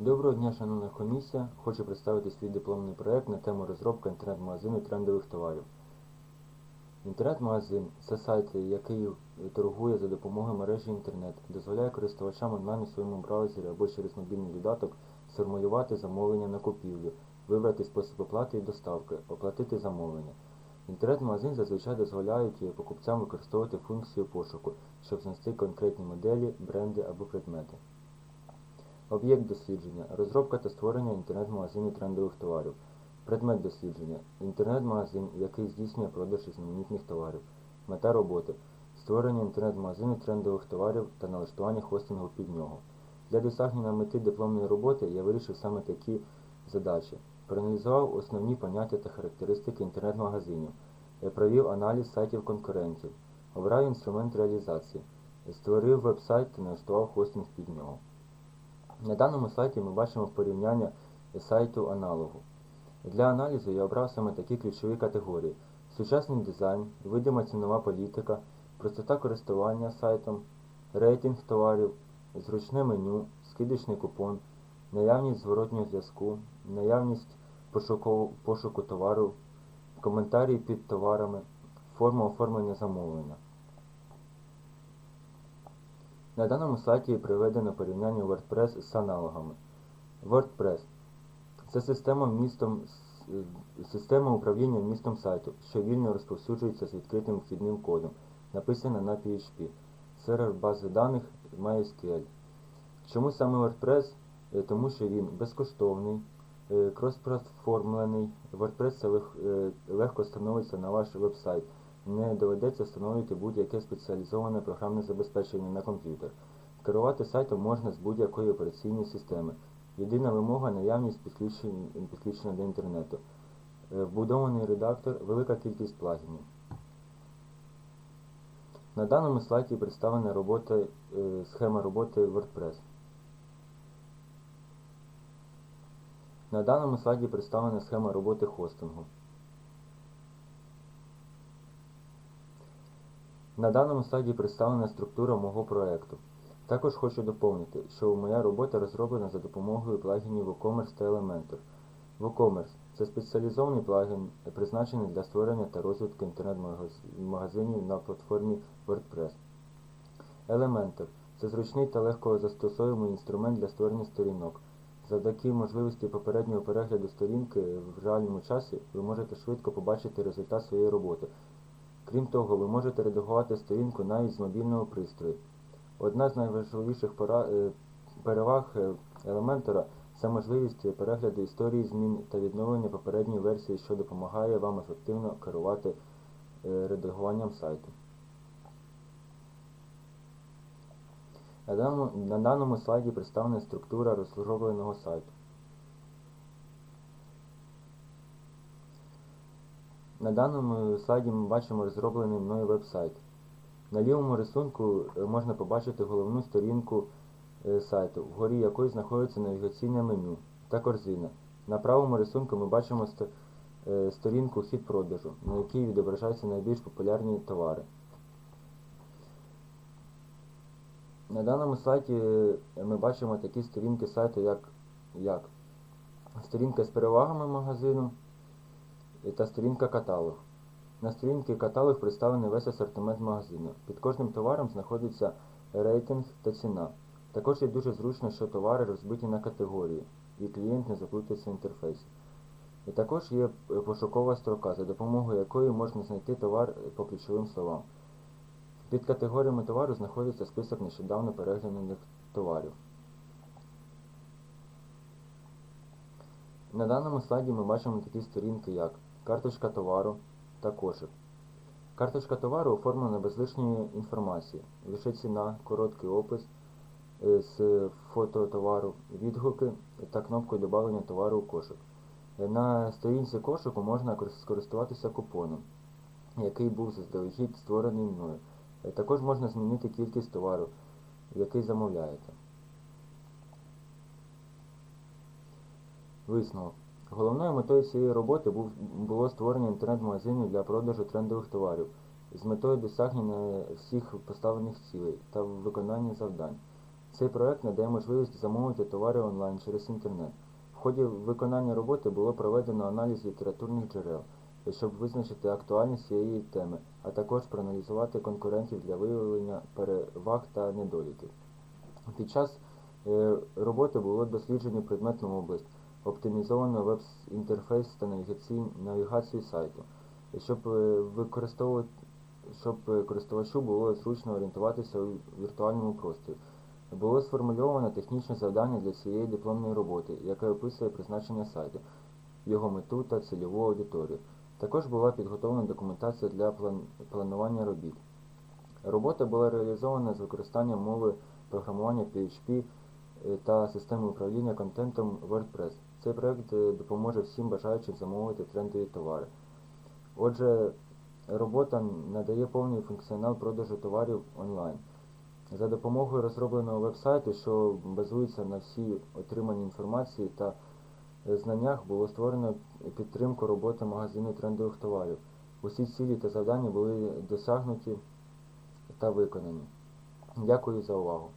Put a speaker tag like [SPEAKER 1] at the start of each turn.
[SPEAKER 1] Доброго дня, шановна комісія. Хочу представити свій дипломний проект на тему розробка інтернет-магазину трендових товарів. Інтернет-магазин це сайт, який торгує за допомогою мережі інтернет, дозволяє користувачам онлайн у своєму браузері або через мобільний додаток сформулювати замовлення на купівлю, вибрати спосіб оплати і доставки, оплатити замовлення. Інтернет-магазин зазвичай дозволяють покупцям використовувати функцію пошуку, щоб знайти конкретні моделі, бренди або предмети. Об'єкт дослідження. Розробка та створення інтернет-магазину трендових товарів. Предмет дослідження. Інтернет-магазин, який здійснює продаж різноманітних товарів. Мета роботи. Створення інтернет-магазину трендових товарів та налаштування хостингу під нього. Для досягнення мети дипломної роботи я вирішив саме такі задачі. Проаналізував основні поняття та характеристики інтернет-магазинів. Провів аналіз сайтів конкурентів. Обрав інструмент реалізації. Створив веб-сайт та налаштував хостинг під нього. На даному слайді ми бачимо порівняння сайту аналогу. Для аналізу я обрав саме такі ключові категорії: сучасний дизайн, видима цінова політика, простота користування сайтом, рейтинг товарів, зручне меню, скидочний купон, наявність зворотнього зв'язку, наявність пошуку, пошуку товару, коментарі під товарами, форма оформлення замовлення. На даному слайді приведено порівняння WordPress з аналогами. WordPress це система, містом, система управління містом сайту, що вільно розповсюджується з відкритим вхідним кодом, написана на PHP. Сервер бази даних MySQL. Чому саме WordPress? Е, Тому що він безкоштовний, е, кросплатформлений. WordPress е, легко встановиться на ваш веб-сайт. Не доведеться встановлювати будь-яке спеціалізоване програмне забезпечення на комп'ютер. Керувати сайтом можна з будь-якої операційної системи. Єдина вимога наявність підключення до інтернету. Е, Вбудований редактор, велика кількість плагінів. На даному слайді представлена робота, е, схема роботи WordPress. На даному слайді представлена схема роботи хостингу. На даному слайді представлена структура мого проекту. Також хочу доповнити, що моя робота розроблена за допомогою плагінів WooCommerce та Elementor. WooCommerce – це спеціалізований плагін, призначений для створення та розвитку інтернет-магазинів на платформі WordPress. Elementor – це зручний та легко застосовуємий інструмент для створення сторінок. Завдяки можливості попереднього перегляду сторінки в реальному часі ви можете швидко побачити результат своєї роботи. Крім того, ви можете редагувати сторінку навіть з мобільного пристрою. Одна з найважливіших е, переваг елементора це можливість перегляду історії змін та відновлення попередньої версії, що допомагає вам ефективно керувати е, редагуванням сайту. На даному, слайді представлена структура розробленого сайту. На даному слайді ми бачимо розроблений мною веб-сайт. На лівому рисунку е, можна побачити головну сторінку е, сайту, вгорі якої знаходиться навігаційне меню та корзина. На правому рисунку ми бачимо е, сторінку хід продажу, на якій відображаються найбільш популярні товари. На даному сайті ми бачимо такі сторінки сайту, як, як сторінка з перевагами магазину та сторінка каталог. На сторінці каталог представлений весь асортимент магазину. Під кожним товаром знаходиться рейтинг та ціна. Також є дуже зручно, що товари розбиті на категорії, і клієнт не заплутається в інтерфейсі. І також є е, пошукова строка, за допомогою якої можна знайти товар по ключовим словам. Під категоріями товару знаходиться список нещодавно перегляданих товарів. На даному слайді ми бачимо такі сторінки, як карточка товару та кошик. Карточка товару оформлена без лишньої інформації, лише ціна, короткий опис е, з фото товару, відгуки та кнопкою додавання товару у кошик. Е, На сторінці кошику можна скористуватися купоном, який був заздалегідь створений мною. Е, Також можна змінити кількість товару, який замовляєте. Висновок. Головною метою цієї роботи був, було створення інтернет-магазинів для продажу трендових товарів з метою досягнення всіх поставлених цілей та виконання завдань. Цей проект надає можливість замовити товари онлайн через інтернет. В ході виконання роботи було проведено аналіз літературних джерел, щоб визначити актуальність цієї теми, а також проаналізувати конкурентів для виявлення переваг та недоліків. Під час роботи було досліджено предметну область, оптимізовано веб-інтерфейс та навігацію сайту, щоб е, використовувати щоб е, користувачу було зручно орієнтуватися у віртуальному просторі. Було сформульовано технічне завдання для цієї дипломної роботи, яке описує призначення сайту, його мету та цільову аудиторію. Також була підготовлена документація для план- планування робіт. Робота була реалізована з використанням мови програмування PHP е, та системи управління контентом WordPress. Цей проект е, допоможе всім бажаючим замовити трендові товари. Отже, робота надає повний функціонал продажу товарів онлайн. За допомогою розробленого вебсайту, що базується на всій отриманій інформації та е, знаннях, було створено підтримку роботи магазину трендових товарів. Усі цілі та завдання були досягнуті та виконані. Дякую за увагу.